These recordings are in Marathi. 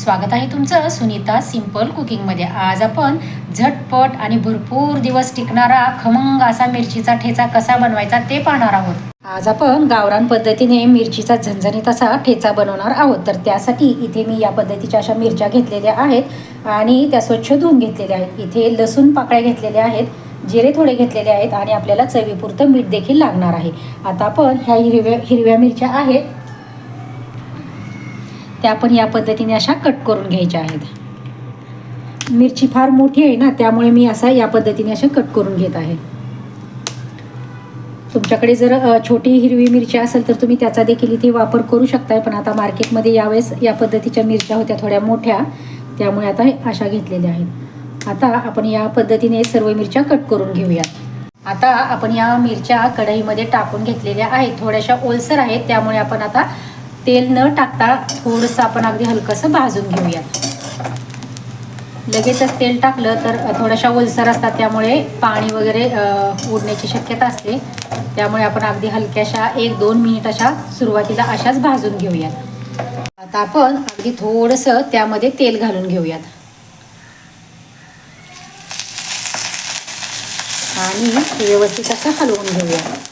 स्वागत आहे तुमचं सुनीता सिंपल कुकिंगमध्ये आज आपण झटपट आणि भरपूर दिवस टिकणारा खमंग असा मिरचीचा ठेचा कसा बनवायचा ते पाहणार आहोत. आज आपण गावरान पद्धतीने मिरचीचा झणझणीत असा ठेचा बनवणार आहोत. तर त्यासाठी इथे मी या पद्धतीच्या अशा मिरच्या घेतलेल्या आहेत आणि त्या स्वच्छ धुवून घेतलेल्या आहेत. इथे लसूण पाकळ्या घेतलेल्या आहेत जिरे थोडे घेतलेले आहेत आणि आपल्याला चवीपुरतं मीठ देखील लागणार आहे. आता आपण ह्या हिरव्या हिरव्या मिरच्या आहेत. त्या पण या पद्धतीने अशा कट करून घ्यायच्या आहेत. मिरची फार मोठी आहे ना त्यामुळे मी असा या पद्धतीने अशा कट करून घेत आहे. तुमच्याकडे जर छोटी हिरवी मिरची असेल तर तुम्ही त्याचा देखील इथे वापर करू शकताय पण आता मार्केटमध्ये यावेळेस या पद्धतीच्या मिरच्या होत्या थोड्या मोठ्या त्यामुळे आता अशा घेतलेल्या आहेत. आता आपण या पद्धतीने सर्व मिरच्या कट करून घेऊयात आता आपण या मिरच्या कढईमध्ये टाकून घेतलेल्या आहेत. थोड्याशा ओलसर आहेत त्यामुळे आपण आता तेल न टाकता थोडंसं आपण अगदी हलकंसं भाजून घेऊयात लगेचच तेल टाकलं तर थोड्याशा ओलसर असतात त्यामुळे पाणी वगैरे उडण्याची शक्यता असते. त्यामुळे आपण अगदी हलक्याशा एक दोन मिनिट अशा सुरुवातीला अशाच भाजून घेऊयात. आता आपण अगदी थोडंसं त्यामध्ये तेल घालून घेऊयात. आणि व्यवस्थित असं हलवून घेऊयात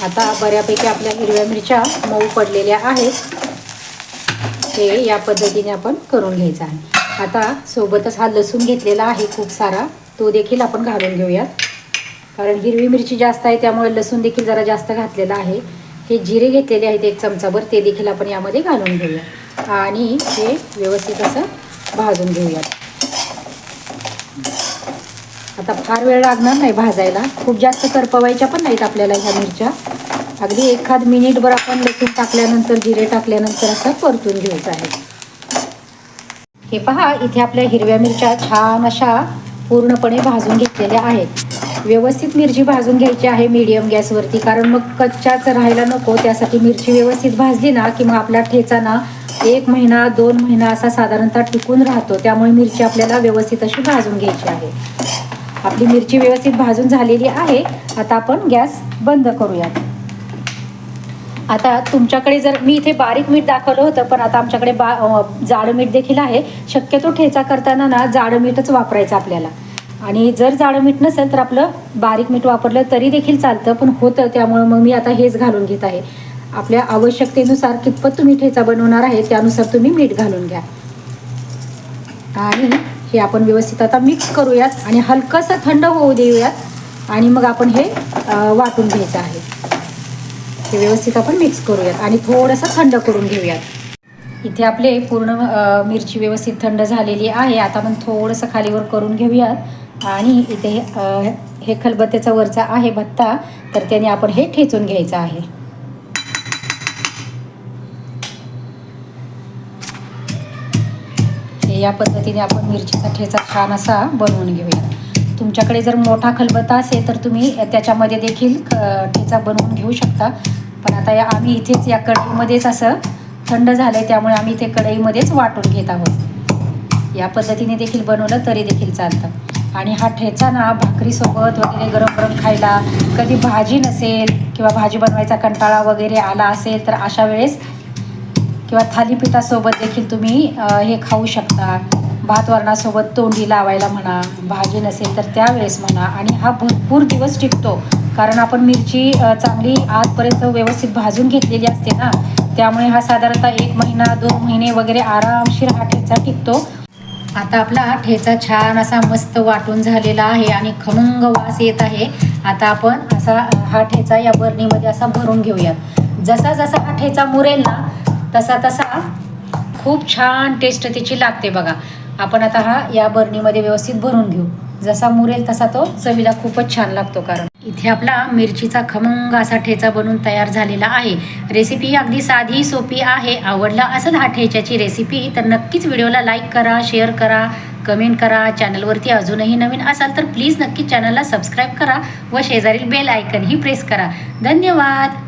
आता बऱ्यापैकी आपल्या हिरव्या मिरच्या मऊ पडलेल्या आहेत. हे या पद्धतीने आपण करून घ्यायचं. आहे आता सोबतच हा लसूण घेतलेला आहे खूप सारा. तो देखील आपण घालून घेऊयात. कारण हिरवी मिरची जास्त आहे त्यामुळे लसूण देखील जरा जास्त घातलेला आहे. हे जिरे घेतलेले आहेत एक चमचाभर ते देखील आपण यामध्ये घालून घेऊया. आणि हे व्यवस्थित असं भाजून घेऊयात. आता फार वेळ लागणार नाही भाजायला. खूप जास्त करपवायच्या पण नाहीत आपल्याला ह्या मिरच्या. अगदी एखाद मिनिटभर आपण लसूण टाकल्यानंतर जिरे टाकल्यानंतर असं परतून घ्यायचं आहे. हे पहा इथे आपल्या हिरव्या मिरच्या छान अशा पूर्णपणे भाजून घेतलेल्या आहेत. व्यवस्थित मिरची भाजून घ्यायची आहे मीडियम गॅसवरती कारण मग कच्च्याच राहायला नको. त्यासाठी मिरची व्यवस्थित भाजली ना की मग आपला ठेचा ना एक महिना दोन महिना असा साधारणतः टिकून राहतो. त्यामुळे मिरची आपल्याला व्यवस्थित अशी भाजून घ्यायची आहे. आपली मिरची व्यवस्थित भाजून झालेली आहे. आता आपण गॅस बंद करूयात. आता तुमच्याकडे जर मी इथे बारीक मीठ दाखवलं होतं पण आता आमच्याकडे बा जाडं मीठ देखील आहे. शक्यतो ठेचा करताना ना जाडं मीठच वापरायचं आपल्याला. आणि जर जाडं मीठ नसेल तर आपलं बारीक मीठ वापरलं तरी देखील चालतं पण होतं त्यामुळं मग मी आता हेच घालून घेत आहे. आपल्या आवश्यकतेनुसार कितपत तुम्ही ठेचा बनवणार आहे त्यानुसार तुम्ही मीठ घालून घ्या. आणि हे आपण व्यवस्थित आता मिक्स करूयात आणि हलकंसं थंड होऊ देऊयात. आणि मग आपण हे वाटून घ्यायचं आहे. हे व्यवस्थित आपण मिक्स करूयात आणि थोडंसं थंड करून घेऊयात. इथे आपले पूर्ण मिरची व्यवस्थित थंड झालेली आहे. आता आपण थोडंसं खालीवर करून घेऊयात. आणि इथे हे खलबत्त्याचा वरचा आहे भत्ता तर त्याने आपण हे ठेचून घ्यायचं आहे. या पद्धतीने आपण मिरचीचा ठेचा छान असा बनवून घेऊया. तुमच्याकडे जर मोठा खलबत्ता असेल तर तुम्ही त्याच्यामध्ये देखील ख- ठेचा बनवून घेऊ शकता. पण आता या आम्ही इथेच या कढईमध्येच असं थंड झालं आहे त्यामुळे आम्ही ते कढईमध्येच वाटून घेत आहोत. या पद्धतीने देखील बनवलं तरी देखील चालतं. आणि हा ठेचा ना भाकरीसोबत वगैरे गरम गरम खायला कधी भाजी नसेल किंवा भाजी बनवायचा कंटाळा वगैरे आला असेल तर अशा वेळेस किंवा थालीपीठासोबत देखील तुम्ही हे खाऊ शकता. भात वरणासोबत तोंडी लावायला म्हणा भाजी नसेल तर त्यावेळेस म्हणा. आणि हा भरपूर दिवस टिकतो. कारण आपण मिरची चांगली आजपर्यंत व्यवस्थित भाजून घेतलेली असते ना. त्यामुळे हा साधारणतः एक महिना दोन महिने वगैरे आरामशीर हा ठेचा टिकतो. आता आपला ठेचा छान असा मस्त वाटून झालेला आहे आणि खमंग वास येत आहे. आता आपण असा हा ठेचा या बरणीमध्ये असा भरून घेऊयात. जसा जसा हा ठेचा मुरेल ना तसा तसा खूप छान टेस्ट त्याची लागते बघा. आपण आता हा या बरणीमध्ये व्यवस्थित भरून घेऊ. जसा मुरेल तसा तो चवीला खूपच छान लागतो कारण. इथे आपला मिरचीचा खमंग असा ठेचा बनून तयार झालेला आहे. रेसिपी अगदी साधी सोपी आहे. आवडला असेल हा ठेच्याची रेसिपी तर नक्कीच व्हिडिओला लाईक करा शेअर करा कमेंट करा. चॅनलवरती अजूनही नवीन असाल तर प्लीज नक्की चॅनलला सबस्क्राईब करा व शेजारील बेल आयकनही प्रेस करा. धन्यवाद!